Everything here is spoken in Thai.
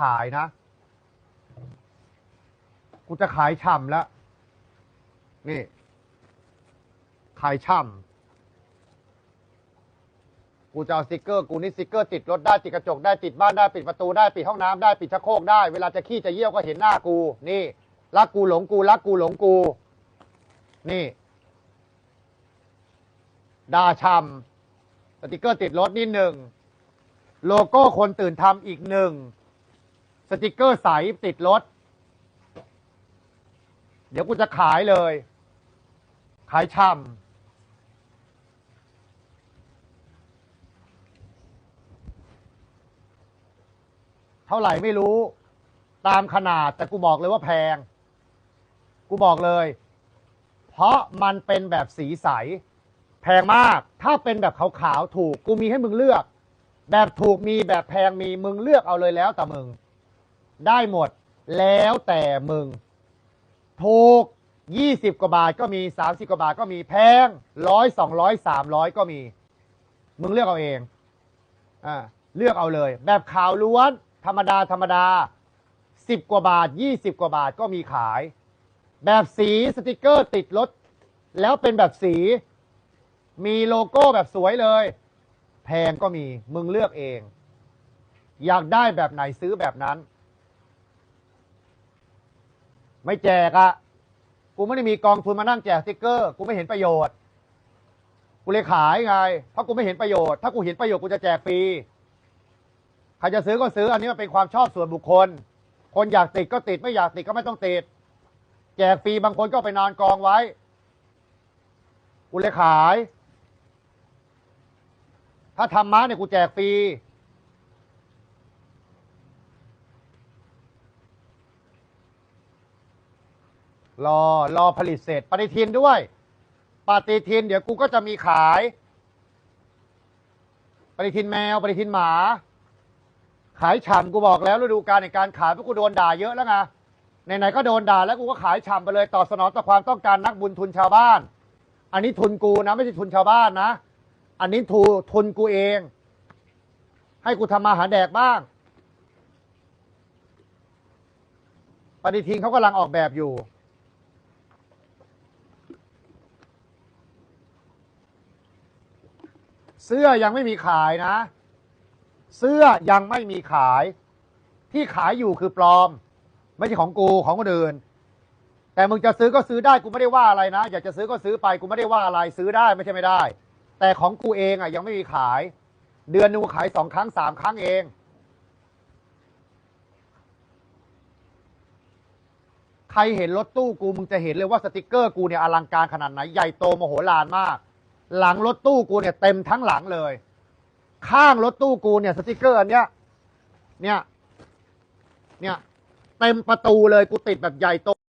ขายนะ กูจะขายช่ำแล้ว นี่ ขายช่ำ กูจะเอาสติกเกอร์ กูนี่สติกเกอร์ติดรถได้ติดกระจกได้ติดบ้านได้ปิดประตูได้ปิดห้องน้ำได้ปิดชักโครกได้ เวลาจะขี้จะเยี่ยวก็เห็นหน้ากู นี่รักกูหลงกูรักกูหลงกู นี่ดาช่ำสติกเกอร์ติดรถนี่หนึ่ง โลโก้คนตื่นทำอีกหนึ่ง สติกเกอร์ใสติดรถ เดี๋ยวกูจะขายเลย ขายช่ำเท่าไหร่ไม่รู้ ตามขนาดแต่กูบอกเลยว่าแพง กูบอกเลย เพราะมันเป็นแบบสีใส แพงมาก ถ้าเป็นแบบขาวๆถูก กูมีให้มึงเลือก แบบถูกมีแบบแพงมีมึงเลือกเอาเลยแล้วแต่มึง ได้หมด แล้วแต่มึง ถูกยี่สิบกว่าบาทก็มีสามสิบกว่าบาทก็มีแพงร้อยสองร้อยสามร้อยก็มี มึงเลือกเอาเองอ่าเลือกเอาเลย แบบขาวล้วน ธรรมดาธรรมดาสิบกว่าบาทยี่สิบกว่าบาทก็มีขาย แบบสีสติกเกอร์ติดรถ แล้วเป็นแบบสี มีโลโก้แบบสวยเลย แพงก็มี มึงเลือกเองอยากได้แบบไหนซื้อแบบนั้น ไม่แจกอะกูไม่ได้มีกองทุนมานั่งแจกสติกเกอร์ กูไม่เห็นประโยชน์ กูเลยขายไง เพราะกูไม่เห็นประโยชน์ ถ้ากูเห็นประโยชน์กูจะแจกฟรีใครจะซื้อก็ซื้อ อันนี้มันเป็นความชอบส่วนบุคคล คนอยากติดก็ติดไม่อยากติดก็ไม่ต้องติด แจกฟรีบางคนก็ไปนอนกองไว้ กูเลยขาย ถ้าทำม้าเนี่ยกูแจกฟรี รอรอผลิตเสร็จ ปฏิทินด้วย ปฏิทิน เดี๋ยวกูก็จะมีขาย ปฏิทินแมว ปฏิทินหมา ขายฉ่ำกูบอกแล้วฤดูกาลในการขายเพราะกูโดนด่าเยอะแล้วไงไหนๆก็โดนด่าแล้วกูก็ขายฉ่ำไปเลยตอบสนองต่อความต้องการนักบุญทุนชาวบ้าน อันนี้ทุนกูนะ ไม่ใช่ทุนชาวบ้านนะ อันนี้ทุทุนกูเอง ให้กูทำมาหาแดกบ้าง ปฏิทินเขากำลังออกแบบอยู่ เสื้อยังไม่มีขายนะ เสื้อยังไม่มีขาย ที่ขายอยู่คือปลอม ไม่ใช่ของกูของคนอื่น แต่มึงจะซื้อก็ซื้อได้กูไม่ได้ว่าอะไรนะ อยากจะซื้อก็ซื้อไปกูไม่ได้ว่าอะไร ซื้อได้ไม่ใช่ไม่ได้ แต่ของกูเองอะยังไม่มีขาย เดือนนึงกูขายสองครั้งสามครั้งเองใครเห็นรถตู้กูมึงจะเห็นเลยว่าสติกเกอร์กูเนี่ยอลังการขนาดไหนใหญ่โตมโหฬารมาก หลังรถตู้กูเนี่ยเต็มทั้งหลังเลย ข้างรถตู้กูเนี่ยสติกเกอร์อันเนี้ย เนี่ย เนี่ย เต็มประตูเลยกูติดแบบใหญ่โต